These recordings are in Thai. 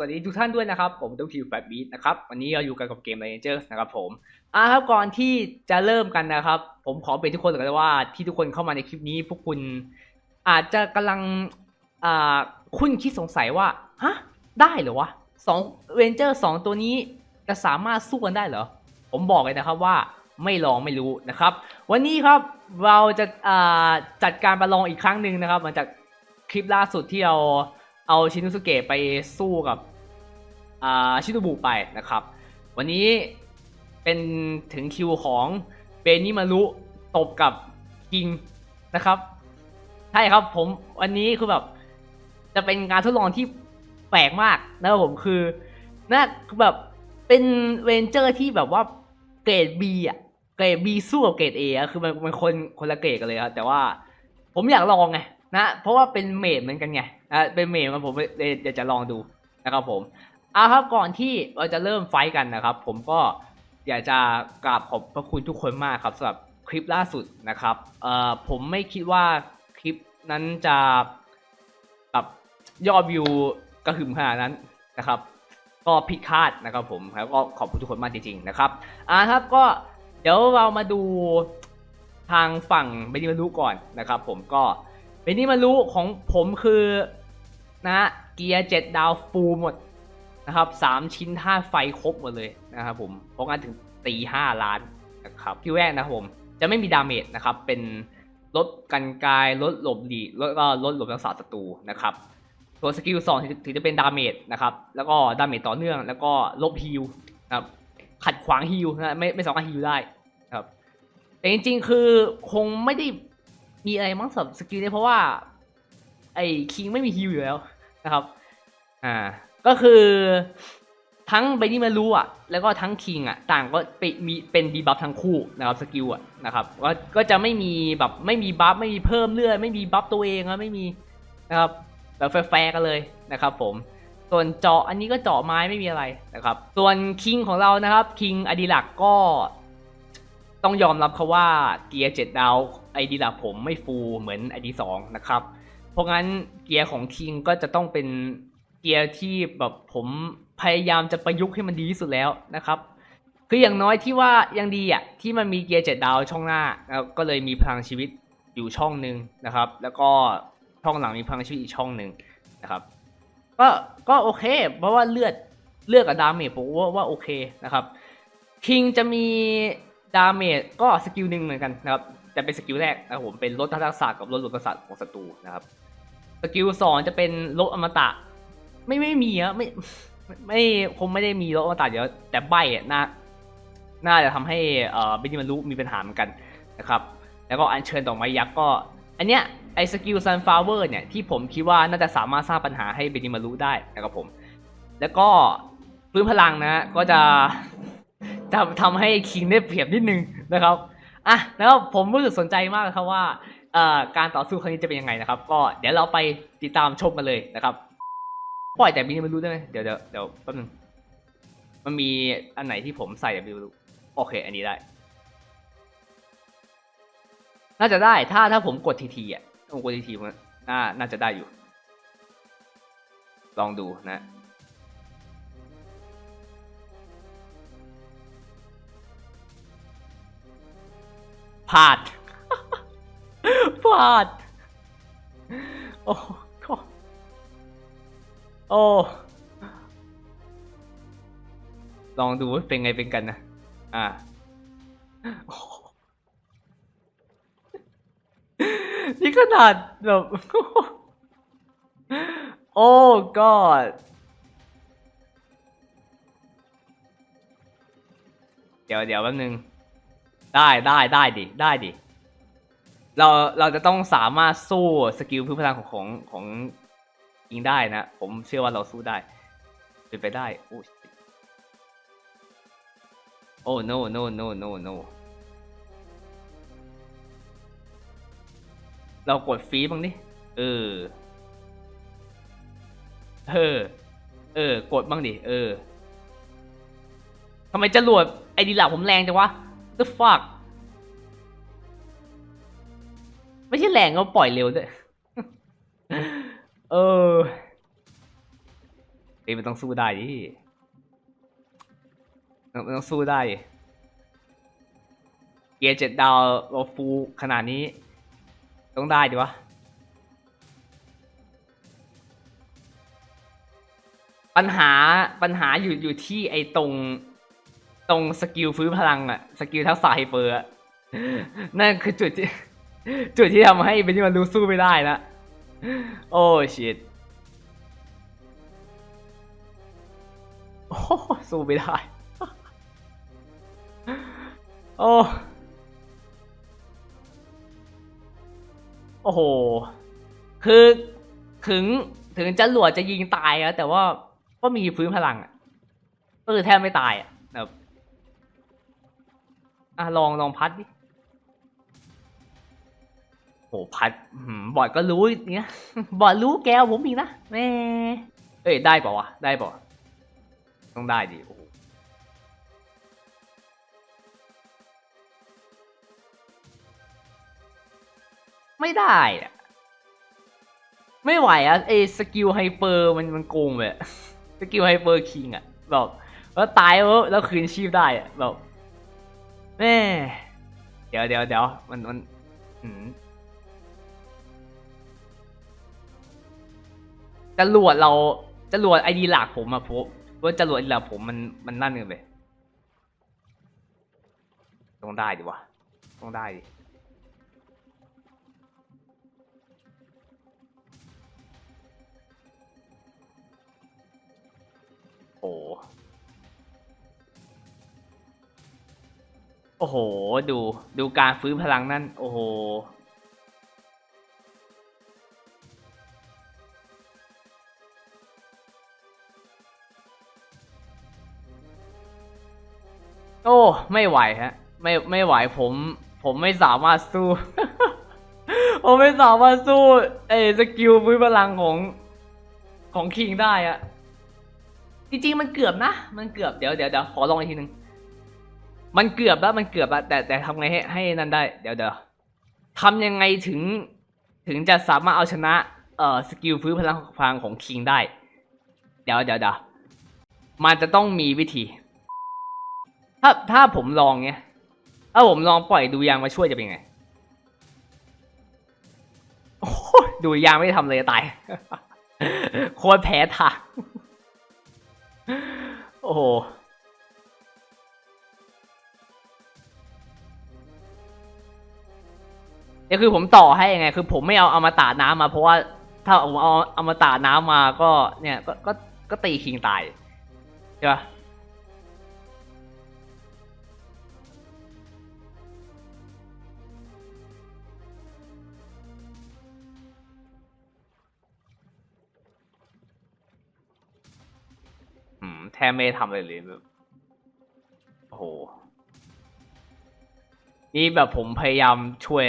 สวัสดีทุกท่านด้วยนะครับ ผมตุ๊กทิวแฟบบีทนะครับ วันนี้เราอยู่กันกับเกม Rangers นะครับผมอ่าครับก่อนที่จะเริ่มกันนะครับ ผมขอเป็นทุกคนก่อนว่าที่ทุกคนเข้ามาในคลิปนี้ พวกคุณอาจจะกำลังอ่าคุณคิดสงสัยว่าฮะได้เหรอวะสองเรนเจอร์สองตัวนี้จะสามารถสู้กันได้เหรอ ผมบอกเลยนะครับว่าไม่ลองไม่รู้นะครับ วันนี้ครับเราจะอ่าจัดการประลองอีกครั้งหนึ่งนะครับหลังจากคลิปล่าสุดที่เรา เอาชินุสุเกะไปสู้กับชิโนบุไปนะครับ วันนี้เป็นถึงคิวของเบนิมารุตบกับคิงนะครับใช่ครับผมวันนี้คือแบบจะเป็นการทดลองที่แปลกมากนะครับผมคือน่าคือแบบเป็นเวนเจอร์ที่แบบว่าเกรด B อะเกรด B สู้กับเกรด A อะคือมันมันคนคนละเกรดกันเลยครับแต่ว่าผมอยากลองไง นะเพราะว่าเป็นเมดเหมือนกันไงอะเป็นเมดมันผมเลยอยากจะลองดูนะครับผมเอาครับก่อนที่เราจะเริ่มไฟท์กันนะครับ ผมก็อยากจะกราบขอบพระคุณทุกคนมากครับสำหรับคลิปล่าสุดนะครับเอ่อผมไม่คิดว่าคลิปนั้นจะแบบยอดวิวกระหึ่มขนาดนั้นนะครับ ก็ผิดคาดนะครับผมแล้วก็ขอบคุณทุกคนมากจริงๆนะครับอ่าครับก็เดี๋ยวเรามาดูทางฝั่งเบนิมารุก่อนนะครับ ผมก็ เบนิมารุของผมคือนะเกียร์เจ็ดดาวฟูลหมดนะครับสามชิ้นท่าไฟครบหมดเลยนะครับผมเพราะงั้นถึงตีห้าล้านนะครับคิวแรกนะครับผมจะไม่มีดาเมจนะครับเป็นลดกันกายลดหลบหลีแล้วก็ลดหลบรักษาศัตรูนะครับส่วสกิลสองถึงจะเป็นดาเมจนะครับแล้วก็ดาเมจต่อเนื่อง แล้วก็ลบฮิลนะครับขัดขวางฮิลนะไม่ไม่สามารถฮิลได้นะครับแต่จริงๆ คือคงไม่ได้ มีอะไรมั้งสำหรับสกิลนี้เพราะว่า ไอ้คิงไม่มีฮิลอยู่แล้วนะครับ อ่า ก็คือทั้งเบนี่มารู้อะ แล้วก็ทั้งคิงอะ ต่างก็ไปมีเป็นดีบัฟทั้งคู่นะครับสกิลอะนะครับก็ก็จะไม่มีแบบไม่มีบัฟไม่มีเพิ่มเลือดไม่มีบัฟตัวเองอะไม่มีนะครับแบบแฟร์กันเลยนะครับ ผม ส่วนเจาะอันนี้ก็เจาะไม้ไม่มีอะไรนะครับ ส่วนคิงของเรานะครับคิงอดีลักก็ ต้องยอมรับเขาว่าเกียร์เจ็ดดาวไอดีหลักผมไม่ฟูเหมือนไอดีสองนะครับ เพราะงั้นเกียร์ของคิงก็จะต้องเป็นเกียร์ที่แบบผมพยายามจะประยุกต์ให้มันดีที่สุดแล้วนะครับคืออย่างน้อยที่ว่ายังดีอะที่มันมีเกียร์เจ็ดดาวช่องหน้าแล้วก็เลยมีพลังชีวิตอยู่ช่องหนึ่งนะครับ แล้วก็ช่องหลังมีพลังชีวิตอีกช่องหนึ่งนะครับ ก็ก็โอเค เพราะว่าเลือดเลือดกับดาเมจผมว่าว่าโอเคนะครับคิงจะมี ดาเมจก็สกิลหนึ่งเหมือนกันนะครับจะเป็นสกิลแรกนะครับผมเป็นลดทักษะกับลดหลุดทักษะของศัตรูนะครับสกิลสองจะเป็นลบอมตะ ไม่ไม่มีอะไม่ไม่ไม่คงไม่ได้มีลบอมตะเดี๋ยวแต่ใบอะน่าน่าจะทำให้เอ่อเบนิมารุมีปัญหาเหมือนกันนะครับ แล้วก็อัญเชิญดอกไม้ยักษ์ก็ อันเนี้ยไอสกิลซันฟลาวเวอร์เนี่ยที่ผมคิดว่าน่าจะสามารถสร้างปัญหาให้เบนิมารุได้นะครับผม แล้วก็พื้นพลังนะก็จะ จะทำให้คิงได้เปรียบนิดนึงนะครับอะแล้วผมรู้สึกสนใจมากครับว่าการต่อสู้ครั้งนี้จะเป็นยังไงนะครับ ก็เดี๋ยวเราไปติดตามชมกันเลยนะครับปล่อยแต่บินไม่รู้ได้ไหมเดี๋ยวเดี๋ยวเดี๋ยวแป๊บนึงมันมีอันไหนที่ผมใส่แต่บินไม่รู้โอเค อันนี้ได้ น่าจะได้ถ้าถ้าผมกดทีทีอะผมกดทีทีมันน่าน่าจะได้อยู่ ลองดูนะ พลาดพลาด โอ้ก็โอ้ลองดูเป็นไงเป็นกันนะ อ่านี่ขนาดแบบ โอ้ก็เดี๋ยวเดี๋ยวแป๊บนึง ได้ได้ได้ดิได้ดิเราเราจะต้องสามารถสู้สกิลพื้นพลังของของของยิงได้นะ ผมเชื่อว่าเราสู้ได้ เป็นไปได้ โอ้ยโอ้ no no no no no เรากดฟรีบ้างดิเออ เออ เออ กดบ้างดิ เออทำไมจรวดไอดีหลักผมแรงจังวะ the fuck ไม่ใช่แรงก็ปล่อยเร็วด้วย เออเอ้มันต้องสู้ได้ดิมันต้องสู้ได้ เกียร์เจ็ดดาวเราฟูขนาดนี้ ต้องได้ดิวะ ปัญหาปัญหาอยู่อยู่ที่ไอ้ตรง ตรงสกิลฟื้นพลังอะสกิลทักษะไฮเปอร์อะนั่นคือจุดที่ จุดที่ทำให้เป็นที่มันรู้สู้ไม่ได้นะ โอ้ชิตโอ้สู้ไม่ได้ โอ้โอ้โห คือถึงถึงจะหลวดจะยิงตายอะแต่ว่าก็มีฟื้นพลังอะก็คือแทบไม่ตายอะ อะลองลองพัดดิโหพัดบอดก็รู้เนี่ยบอดรู้แกวผมอีกนะแม่เอ้ยได้ป่าวะได้ป่าวต้องได้ดิโอ้โหไม่ได้อะไม่ไหวอะไอสกิลไฮเปอร์มันมันโกงเลยสกิลไฮเปอร์คิงอะแบบแล้วตายแล้วแล้วคืนชีพได้อะแบบ แม่เดี๋ยวเดี๋ยวเดี๋ยวมันมันอืมจรวดเราจรวดไอดีหลักผมอะผมว่าจรวดไอดีหลักผมมันมันนั่นกันเลยต้องได้ดิวะต้องได้ดิโอ้ โอ้โห ดูดูการฟื้นพลังนั่น โอ้โห โอ้ ไม่ไหวฮะ ไม่ไม่ไหวผม ผมไม่สามารถสู้ ผมไม่สามารถสู้ไอ้สกิลพื้นพลังของของคิงได้อะจริงๆมันเกือบนะ มันเกือบเดี๋ยวเดี๋ยวเดี๋ยวขอลองอีกทีหนึ่ง มันเกือบแล้วมันเกือบแล้วแต่แต่ทำไงให้ให้นั่นได้ เดี๋ยวเดี๋ยวทำยังไงถึงถึงจะสามารถเอาชนะเอ่อสกิลพื้นพลังพลังของคิงได้ เดี๋ยวเดี๋ยวเดี๋ยวมันจะต้องมีวิธี ถ้าถ้าผมลองเนี้ยถ้าผมลองปล่อยดูยางมาช่วยจะเป็นไงโอ้ดูยางไม่ทำเลยตายโคตรแพ้ทางโอ้โห นี่คือผมต่อให้ยังไง คือผมไม่เอาเอามาตะน้ำมา เพราะว่าถ้าผมเอาเอามาตะน้ำมาก็เนี่ยก็ก็ก็ตีคิงตายใช่ปะแทบไม่ทำอะไรเลยแบบโอ้โห นี่แบบผมพยายามช่วย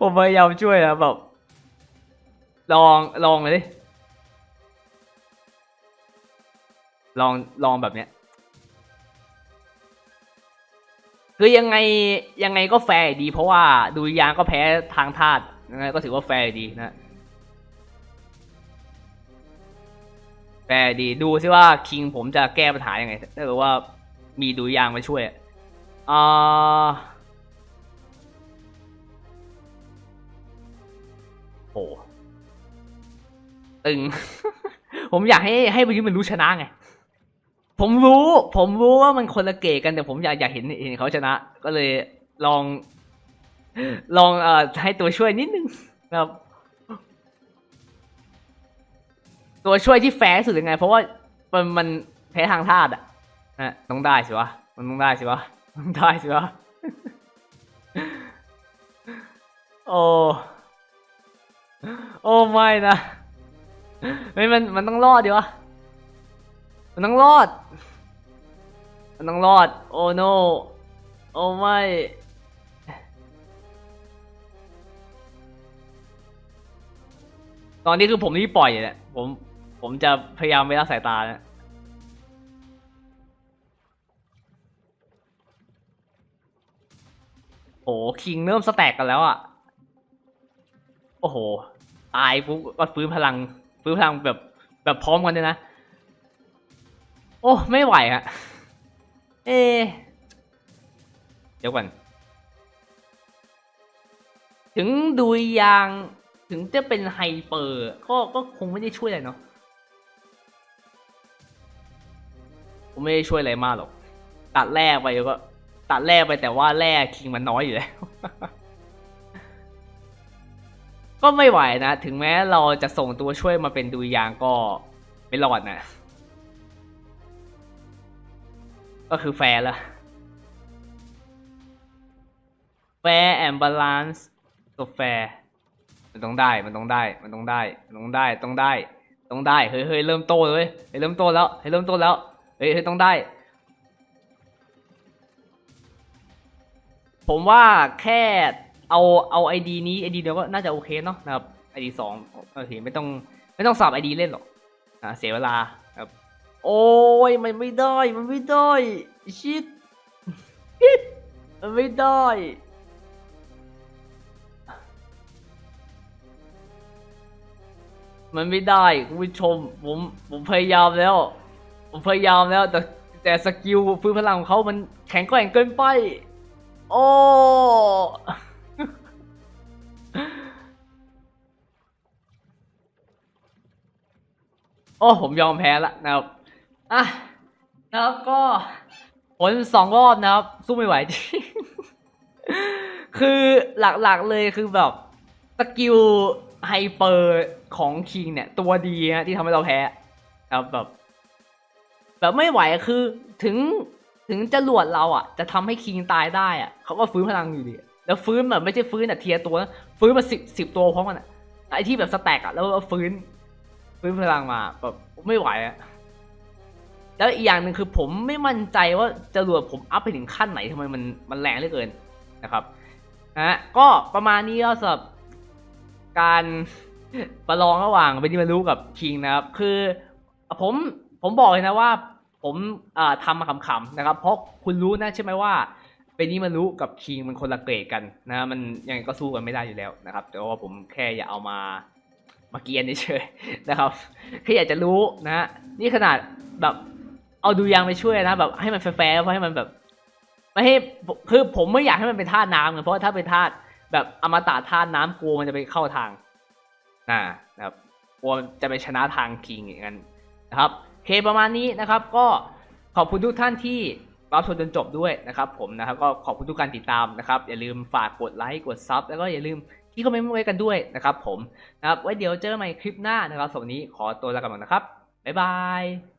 ผมพยายามช่วยนะแบบ ลองลองเลยดิ ลองลองแบบเนี้ย คือยังไงยังไงก็แฟร์ดี เพราะว่าดูยางก็แพ้ทางธาตุยังไงก็ถือว่าแฟร์ดีนะแปลดีดูซิว่าคิงผมจะแก้ปัญหายังไงถ้าเกิดว่ามีดูยางมาช่วยอ่า ตึง ผมอยากให้ให้บริมันรู้ชนะไง ผมรู้ ผมรู้ว่ามันคนละเกตกันแต่ผมอยากอยากเห็นเห็นเขาชนะ ก็เลยลอง ลองเอ่อให้ตัวช่วยนิดนึงนะครับ ตัวช่วยที่แฟร์สุดยังไง เพราะว่ามันมันแพ้ทางธาตุอะนะต้องได้สิวะ มันต้องได้สิวะต้องได้สิวะ โอ้ โอ้ไม่นะไม่มันมันต้องรอดดิวะ มันต้องรอด มันต้องรอด โอ้ no โอ้ไม่ ตอนนี้คือผมที่ปล่อยอยู่เนี่ยผม ผมจะพยายามไม่ละสายตานะโอ้คิงเริ่มสแต็กกันแล้วอะ โอ้โห ตายปุ๊บก็ฟื้นพลัง ฟื้นพลังแบบแบบพร้อมกันเลยนะ โอ้ไม่ไหวฮะ เอ เดี๋ยวก่อน ถึงดูยางถึงจะเป็นไฮเปอร์ ก็ก็คงไม่ได้ช่วยอะไรเนาะผมไม่ได้ช่วยอะไรมากหรอก ตัดแรกไปก็ ตัดแรกไปแต่ว่าแรกคิงมันน้อยอยู่แล้ว ก็ไม่ไหวนะ ถึงแม้เราจะส่งตัวช่วยมาเป็นดูยางก็ไม่รอดนะ ก็คือแฟร์ละแฟร์แอนบาลานซ์ตัวแฟร์มันต้องได้ มันต้องได้ มันต้องได้ มันต้องได้ ต้องได้ ต้องได้ เฮ้ยเฮ้ยเริ่มโตเลยเว้ยเฮ้ยเริ่มโตแล้ว เฮ้ยเริ่มโตแล้ว เฮ้ยเฮ้ยต้องได้ ผมว่าแค่ เอาเอาไอดีนี้ไอดีเดียวก็น่าจะโอเคเนาะนะครับไอดีสองโอเคไม่ต้องไม่ต้องสับไอดีเล่นหรอกอ่าเสียเวลาครับ โอ้ยมันไม่ได้มันไม่ได้ชิดชิดมันไม่ได้มันไม่ได้คุณผู้ชมผมผมพยายามแล้ว ผมพยายามแล้ว แต่แต่สกิลฟื้นพลังของเขามันแข็งแกร่งเกินไป โอ้ โอ้ผมยอมแพ้ละนะครับอะนะครับก็ผลสองรอบนะครับ สู้ไม่ไหวจริงคือหลักๆเลยคือแบบสกิลไฮเปอร์ของคิงเนี่ย ตัวดีฮะที่ทำให้เราแพ้นะครับแบบ แบบไม่ไหวคือถึงถึงจะหลวดเราอะ จะทำให้คิงตายได้อะเขาก็ฟื้นพลังอยู่ดีแล้วฟื้นแบบไม่ใช่ฟื้นอะเทียร์ตัวนะฟื้นมาสิบสิบตัวพร้อมกันอะไอที่แบบสแต็กอะแล้วก็ฟื้น ฟื้นพลังมาแบบไม่ไหวอะแล้วอีกอย่างหนึ่งคือผมไม่มั่นใจว่าจรวดผมอัพไปถึงขั้นไหนทำไมมันมันแรงเหลือเกินนะครับนะฮะก็ประมาณนี้ก็สำหรับการประลองระหว่างเบนิมารุกับคิงนะครับ คือผมผมบอกเลยนะว่า ผมทำมาขำๆนะครับ เพราะคุณรู้นะใช่ไหมว่าเบนิมารุกับคิงมันคนละเกรดกันนะมันยังไงก็สู้กันไม่ได้อยู่แล้วนะครับ แต่ว่าผมแค่อยากเอามา มาเกียนเฉยๆนะครับแค่อยากจะรู้นะฮะนี่ขนาดแบบเอาดูยางไปช่วยนะแบบให้มันแฟร์เพราะให้มันแบบไม่ให้คือผมไม่อยากให้มันเป็นท่าน้ำไงเพราะถ้าเป็นท่าแบบอมตะท่าน้ำกลัวมันจะไปเข้าทางนะนะครับกลัวจะไปชนะทางคิงอย่างนั้นนะครับเคประมาณนี้นะครับ ก็ขอบคุณทุกท่านที่รับชมจนจบด้วยนะครับ ผมนะครับก็ขอบคุณทุกการติดตามนะครับ อย่าลืมฝากกดไลค์กดซับแล้วก็อย่าลืม ที่คอมเมนต์ไว้กันด้วยนะครับผมนะครับไว้เดี๋ยวเจอกันใหม่คลิปหน้านะครับสำหรับวันนี้ขอตัวลากันก่อนนะครับบ๊ายบาย